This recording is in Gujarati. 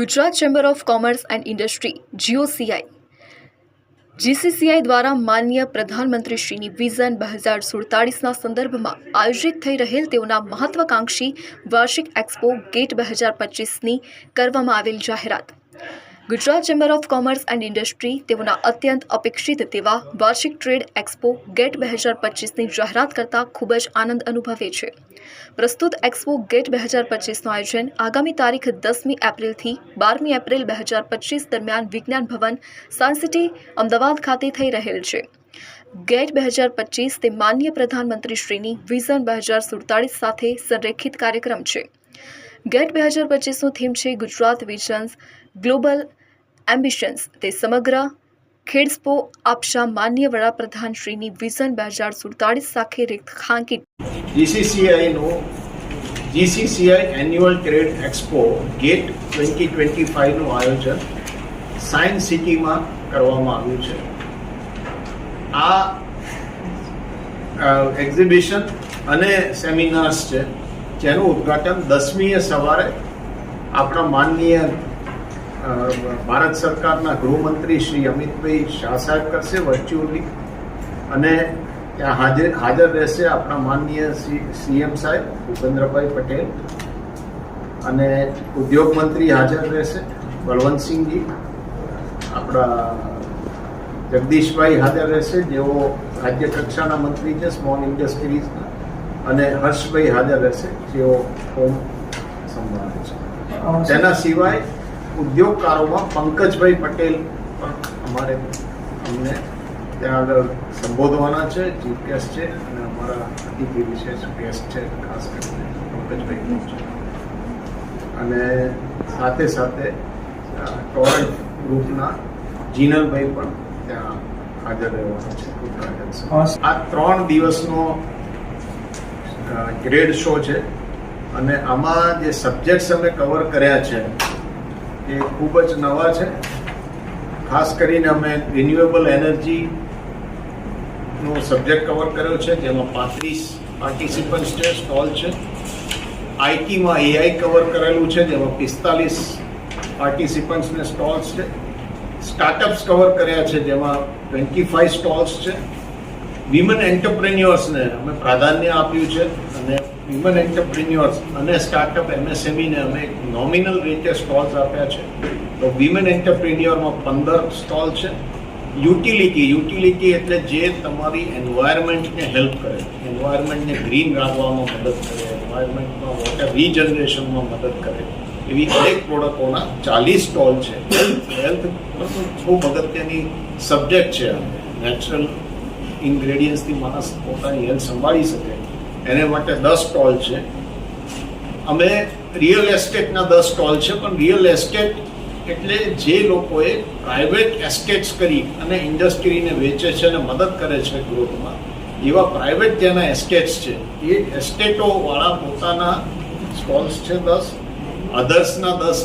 Gujarat chamber of commerce and industry, GOCI. GCCI દ્વારા માન્ય પ્રધાનમંત્રીશ્રીની વિઝન બે હજાર સુડતાળીસના સંદર્ભમાં આયોજિત થઈ રહેલ તેઓના મહત્વાકાંક્ષી વાર્ષિક એક્સપો ગેટ બે હજાર પચીસની કરવામાં આવેલ જાહેરાત. Gujarat chamber of commerce and industry તેઓના અત્યંત અપેક્ષિત તેવા વાર્ષિક ટ્રેડ એક્સપો ગેટ બે હજાર પચીસની જાહેરાત કરતા ખૂબ જ આનંદ અનુભવે છે. પ્રસ્તુત એક્સપો ગેટ બે હજાર પચીસનું આયોજન આગામી તારીખ દસમી એપ્રિલથી બારમી એપ્રિલ બે હજાર પચીસ દરમિયાન વિજ્ઞાન ભવન સાયન્સિટી અમદાવાદ ખાતે થઈ રહેલ છે. ગેટ બે હજાર પચીસ તે માન્ય પ્રધાનમંત્રીશ્રીની વિઝન બે હજાર સુડતાળીસ સાથે સંરેખિત કાર્યક્રમ છે. ગેટ બે હજાર પચીસનું થીમ છે ગુજરાત વિઝન્સ, ગ્લોબલ એમ્બિશન્સ તે સમગ્ર ખેડસ્પો આપશા માન્ય વડાપ્રધાન શ્રીની વિઝન બે હજાર સુડતાળીસ સાથે રેખાંકિત જીસીસીઆઈનું GCCI annual trade expo get twenty twenty ફાઇવનું આયોજન સાયન્સ સિટીમાં કરવામાં આવ્યું છે. આ એક્ઝિબિશન અને સેમિનાર્સ છે, જેનું ઉદ્ઘાટન દસમીએ સવારે આપણા માનનીય ભારત સરકારના ગૃહમંત્રી શ્રી અમિતભાઈ શાહ સાહેબ કરશે વર્ચ્યુઅલી અને ત્યાં હાજર હાજર રહેશે આપણા માનનીય સીએમ સાહેબ ભૂપેન્દ્રભાઈ પટેલ. અને ઉદ્યોગ મંત્રી હાજર રહેશે બળવંતસિંહજી આપણા જગદીશભાઈ હાજર રહેશે જેઓ રાજ્ય કક્ષાના મંત્રી છે સ્મોલ ઇન્ડસ્ટ્રીઝના અને હર્ષભાઈ હાજર રહેશે જેઓ હોમ સંભાળે છે. તેના સિવાય ઉદ્યોગકારોમાં પંકજભાઈ પટેલ પણ અમારે અમને ત્યાં આગળ સંબોધવાના છે ચીફ ગેસ્ટ છે અને અમારા અતિથિ વિશેષ ગેસ્ટ છે, ખાસ કરીને પંકજભાઈ છે અને સાથે સાથે ટોરેન્ટ ગ્રુપના જીનલભાઈ પણ ત્યાં હાજર રહેવાના છે. આ ત્રણ દિવસનો ગ્રેડ શો છે અને આમાં જે સબ્જેક્ટ્સ અમે કવર કર્યા છે એ ખૂબ જ નવા છે. ખાસ કરીને અમે રિન્યુએબલ એનર્જી નો સબ્જેક્ટ કવર કર્યો છે, જેમાં પાંત્રીસ પાર્ટિસિપન્ટ્સ છે. સ્ટોલ છે આઈટીમાં એઆઈ કવર કરેલું છે, જેમાં પિસ્તાલીસ પાર્ટિસિપન્ટ્સને સ્ટોલ્સ છે. સ્ટાર્ટઅપ્સ કવર કર્યા છે, જેમાં ટ્વેન્ટી ફાઈવ સ્ટોલ્સ છે. વિમન એન્ટરપ્રેન્યોર્સને અમે પ્રાધાન્ય આપ્યું છે અને વિમન એન્ટરપ્રેન્યોર્સ અને સ્ટાર્ટઅપ એમએસએમઈને E અમે નોમિનલ રીતે સ્ટોલ્સ આપ્યા છે. તો વિમન એન્ટરપ્રેન્યોરમાં પંદર સ્ટોલ છે. યુટિલિટી યુટિલિટી એટલે જે તમારી એન્વાયરમેન્ટને હેલ્પ કરે. એન્વાયરમેન્ટને ગ્રીન રાખવામાં મદદ કરે. એન્વાયરમેન્ટમાં વોટર રીજનરેશનમાં મદદ કરે. એવી અનેક પ્રોડક્ટોના ચાલીસ સ્ટોલ છે. હેલ્થ ખૂબ અગત્યની સબ્જેક્ટ છે નેચરલ ઇન્ગ્રેડિયન્ટ્સથી માણસ પોતાની હેલ્થ સંભાળી શકે. એને માટે દસ સ્ટોલ છે. અમે રિયલ એસ્ટેટના દસ સ્ટોલ છે, પણ રિયલ એસ્ટેટ એટલે જે લોકોએ પ્રાઇવેટ એસ્ટેટ્સ કરી અને ઇન્ડસ્ટ્રીને વેચે છે અને મદદ કરે છે ગ્રોથમાં એવા પ્રાઇવેટ જેના એસ્ટેટ્સ છે. એ એસ્ટેટોવાળા પોતાના સ્ટોલ્સ છે દસ અધર્સના દસ